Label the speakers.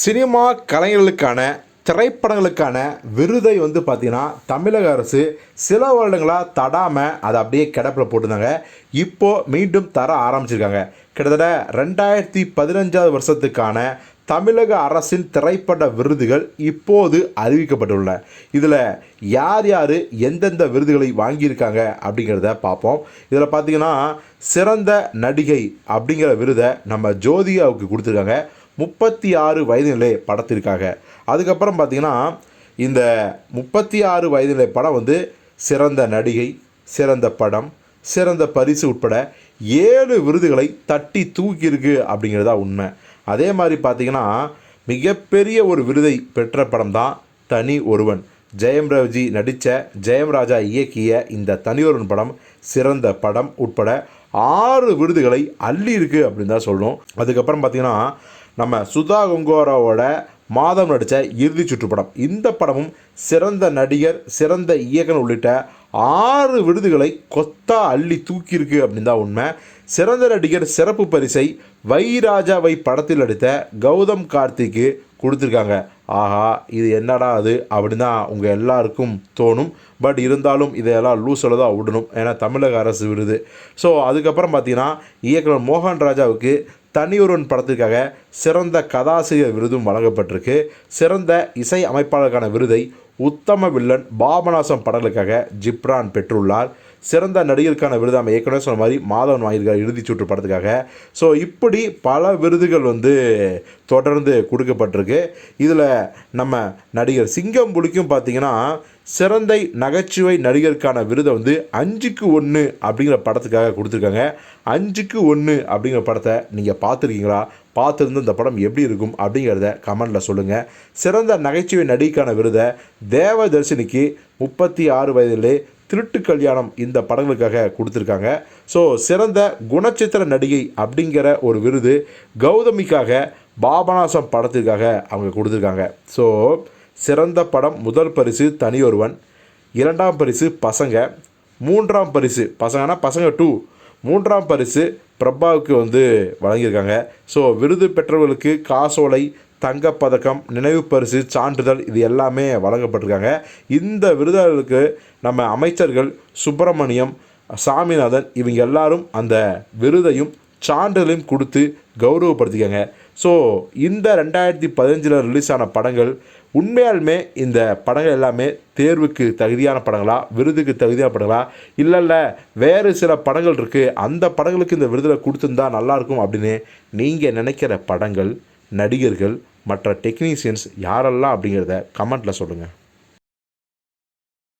Speaker 1: Cinema கலைஞர்களுக்கான திரைப்படங்களுக்கான விருதை வந்து பார்த்திங்கன்னா தமிழக அரசு சில வருடங்களாக தடாமல் அதை அப்படியே கிடப்பில் போட்டிருந்தாங்க. இப்போது மீண்டும் தர ஆரம்பிச்சிருக்காங்க. கிட்டத்தட்ட ரெண்டாயிரத்தி பதினஞ்சாவது வருஷத்துக்கான தமிழக அரசின் திரைப்பட விருதுகள் இப்போது அறிவிக்கப்பட்டுள்ளன. இதில் யார் யார் எந்தெந்த விருதுகளை வாங்கியிருக்காங்க அப்படிங்கிறத பார்ப்போம். இதில் பார்த்தீங்கன்னா சிறந்த நடிகை அப்படிங்கிற விருதை நம்ம ஜோதிகாவுக்கு கொடுத்துருக்காங்க. முப்பத்தி ஆறு வயதினிலே படத்திற்காக. அதுக்கப்புறம் பார்த்திங்கன்னா இந்த முப்பத்தி ஆறு வயதிலே படம் வந்து சிறந்த நடிகை சிறந்த படம் சிறந்த பரிசு உட்பட ஏழு விருதுகளை தட்டி தூக்கியிருக்கு அப்படிங்கிறதா உண்மை. அதே மாதிரி பார்த்தீங்கன்னா மிகப்பெரிய ஒரு விருதை பெற்ற படம் தான் தனி ஒருவன். ஜெயம் ரவிஜி நடித்த ஜெயம் ராஜா இயக்கிய இந்த தனியொருவன் படம் சிறந்த படம் உட்பட ஆறு விருதுகளை அள்ளி இருக்கு அப்படின்னு தான் சொல்லணும். அதுக்கப்புறம் பார்த்தீங்கன்னா நம்ம சுதா கொங்கோராவோட மாதம் நடித்த இறுதி சுற்றுப்படம் இந்த படமும் சிறந்த நடிகர் சிறந்த இயக்குனர் உள்ளிட்ட ஆறு விருதுகளை கொத்தா அள்ளி தூக்கியிருக்கு அப்படின்னு தான் உண்மை. சிறந்த நடிகர் சிறப்பு பரிசை வைராஜாவை படத்தில் நடித்த கௌதம் கார்த்திக்கு கொடுத்துருக்காங்க. ஆஹா இது என்னடா அது? அப்படின்னு தான் உங்கள் எல்லாருக்கும் தோணும். பட் இருந்தாலும் இதையெல்லாம் லூஸில் தான் விடணும். ஏன்னா தமிழக அரசு விருது ஸோ அதுக்கப்புறம் பார்த்தீங்கன்னா இயக்குனர் மோகன் ராஜாவுக்கு தனியொருவன் படத்திற்காக சிறந்த கதாசிரியர் விருதும் வழங்கப்பட்டிருக்கு. சிறந்த இசை அமைப்பாளருக்கான விருதை உத்தம வில்லன் பாபநாசம் படங்களுக்காக ஜிப்ரான் பெற்றுள்ளார். சிறந்த நடிகருக்கான விருது நம்ம ஏற்கனவே சொன்ன மாதிரி மாதவன் வாங்கியிருக்கார் இறுதிச் சுற்று படத்துக்காக. ஸோ இப்படி பல விருதுகள் வந்து தொடர்ந்து கொடுக்கப்பட்டிருக்கு. இதில் நம்ம நடிகர் சிங்கம் புலிக்கும் பார்த்தீங்கன்னா சிறந்த நகைச்சுவை நடிகருக்கான விருதை வந்து அஞ்சுக்கு ஒன்று அப்படிங்கிற படத்துக்காக கொடுத்துருக்காங்க. அஞ்சுக்கு ஒன்று அப்படிங்கிற படத்தை நீங்கள் பார்த்துருக்கீங்களா? பார்த்துருந்து இந்த படம் எப்படி இருக்கும் அப்படிங்கிறத கமெண்டில் சொல்லுங்கள் சிறந்த நகைச்சுவை நடிகைக்கான விருதை தேவதர்ஷினிக்கு முப்பத்தி ஆறு வயதிலே திருட்டு கல்யாணம் இந்த படங்களுக்காக கொடுத்துருக்காங்க. ஸோ சிறந்த குணச்சித்திர நடிகை அப்படிங்கிற ஒரு விருது கௌதமிக்காக பாபநாசம் படத்திற்காக அவங்க கொடுத்துருக்காங்க. ஸோ சிறந்த படம் முதல் பரிசு தனியொருவன் இரண்டாம் பரிசு பசங்க மூன்றாம் பரிசு பசங்கன்னா பசங்க டூ மூன்றாம் பரிசு பிரபாவுக்கு வந்து வழங்கியிருக்காங்க. ஸோ விருது பெற்றவர்களுக்கு காசோலை தங்கப்பதக்கம் நினைவு பரிசு சான்றிதழ் இது எல்லாமே வழங்கப்பட்டிருக்காங்க. இந்த விருதுகளுக்கு நம்ம அமைச்சர்கள் சுப்பிரமணியம் சாமிநாதன் இவங்க எல்லாரும் அந்த விருதையும் சான்றிதழையும் கொடுத்து கௌரவப்படுத்திக்காங்க. ஸோ இந்த ரெண்டாயிரத்தி பதினஞ்சில் ரிலீஸ் ஆன படங்கள் உண்மையாலுமே இந்த படங்கள் எல்லாமே தேர்வுக்கு தகுதியான படங்களா விருதுக்கு தகுதியான படங்களா? இல்லை இல்லை வேறு சில படங்கள் இருக்குது அந்த படங்களுக்கு இந்த விருதில் கொடுத்துருந்தா நல்லாயிருக்கும் அப்படின்னு நீங்கள் நினைக்கிற படங்கள் நடிகர்கள் மற்ற டெக்னீஷியன்ஸ் யாரெல்லாம் அப்படிங்கிறத கமெண்ட்டில் சொல்லுங்கள்